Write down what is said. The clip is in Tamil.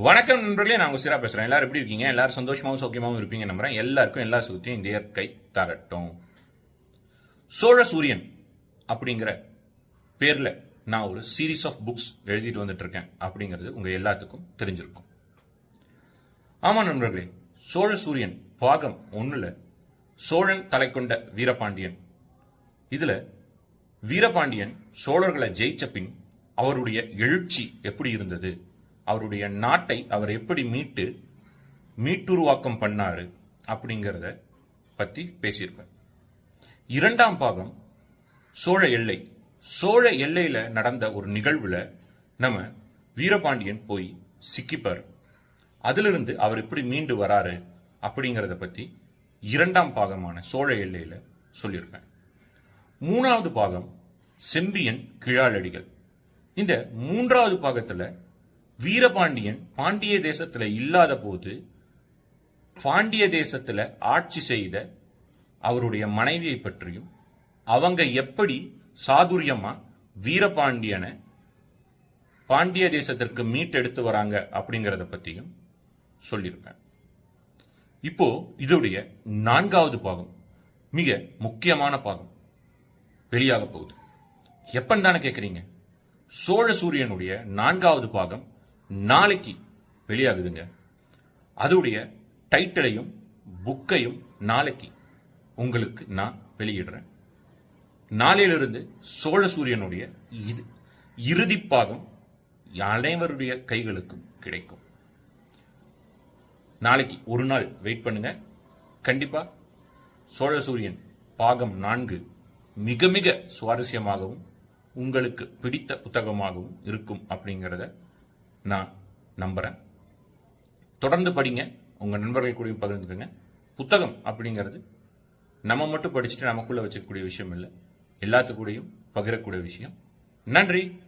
வணக்கம் நண்பர்களே நான் உங்க சிரா பேசுறேன். எல்லாரும் எப்படி இருக்கீங்க? எல்லாரும் சந்தோஷமாகவும் சௌக்கியமாகவும் இருப்பீங்க நம்புறேன். எல்லாருக்கும் எல்லா சுகத்தையும் இந்த இயற்கை தரட்டும். சோழ சூரியன் அப்படிங்கிற பேர்ல நான் ஒரு சீரீஸ் ஆஃப் புக்ஸ் எழுதிட்டு வந்துட்டு இருக்கேன் அப்படிங்கிறது உங்க எல்லாத்துக்கும் தெரிஞ்சிருக்கும். ஆமா நண்பர்களே சோழ சூரியன் பாகம் ஒண்ணுல சோழன் தலை கொண்ட வீரபாண்டியன். இதுல வீரபாண்டியன் சோழர்களை ஜெயிச்ச பின் அவருடைய எழுச்சி எப்படி இருந்தது? அவருடைய நாட்டை அவர் எப்படி மீட்டு மீட்டுருவாக்கம் பண்ணாரு அப்படிங்கிறத பத்தி பேசியிருப்பேன் இரண்டாம் பாகம் சோழ எல்லை. சோழ எல்லையில நடந்த ஒரு நிகழ்வுல நம்ம வீரபாண்டியன் போய் சிக்கிப்பார். அதிலிருந்து அவர் எப்படி மீண்டு வராரு அப்படிங்கிறத பத்தி இரண்டாம் பாகமான சோழ எல்லையில சொல்லியிருப்பேன் மூணாவது பாகம் செம்பியன் கிழாலடிகள். இந்த மூன்றாவது பாகத்துல வீரபாண்டியன் பாண்டிய தேசத்துல இல்லாத போது பாண்டிய தேசத்துல ஆட்சி செய்த அவருடைய மனைவியை பற்றியும் அவங்க எப்படி சாதுரியமா வீரபாண்டியனை பாண்டிய தேசத்திற்கு மீட்டெடுத்து வராங்க அப்படிங்கிறத பத்தியும் சொல்லியிருப்பேன் இப்போ இதோடைய நான்காவது பாகம் மிக முக்கியமான பாகம் வெளியாக போகுது. எப்பன்னு தானே கேட்குறீங்க சோழ சூரியனுடைய நான்காவது பாகம் நாளைக்கு வெளியாகுதுங்க. அதோடைய டைட்டிலையும் புக்கையும் நாளைக்கு உங்களுக்கு நான் வெளியிடுறேன். நாளையிலிருந்து சோழ சூரியனுடைய இது இறுதி பாகம் அனைவருடைய கைகளுக்கும் கிடைக்கும். நாளைக்கு ஒரு நாள் வெயிட் பண்ணுங்க. கண்டிப்பா சோழ சூரியன் பாகம் நான்கு மிக மிக சுவாரஸ்யமாகவும் உங்களுக்கு பிடித்த புத்தகமாகவும் இருக்கும் அப்படிங்கிறத நான் நம்புகிறேன் தொடர்ந்து படிங்க. உங்கள் நண்பர்கள் கூடயும் பகிர்ந்துக்கோங்க. புத்தகம் அப்படிங்கிறது நம்ம மட்டும் படிச்சுட்டு நமக்குள்ளே வச்சுக்கக்கூடிய விஷயம் இல்லை. எல்லாத்துக்கூடையும் பகிரக்கூடிய விஷயம். நன்றி.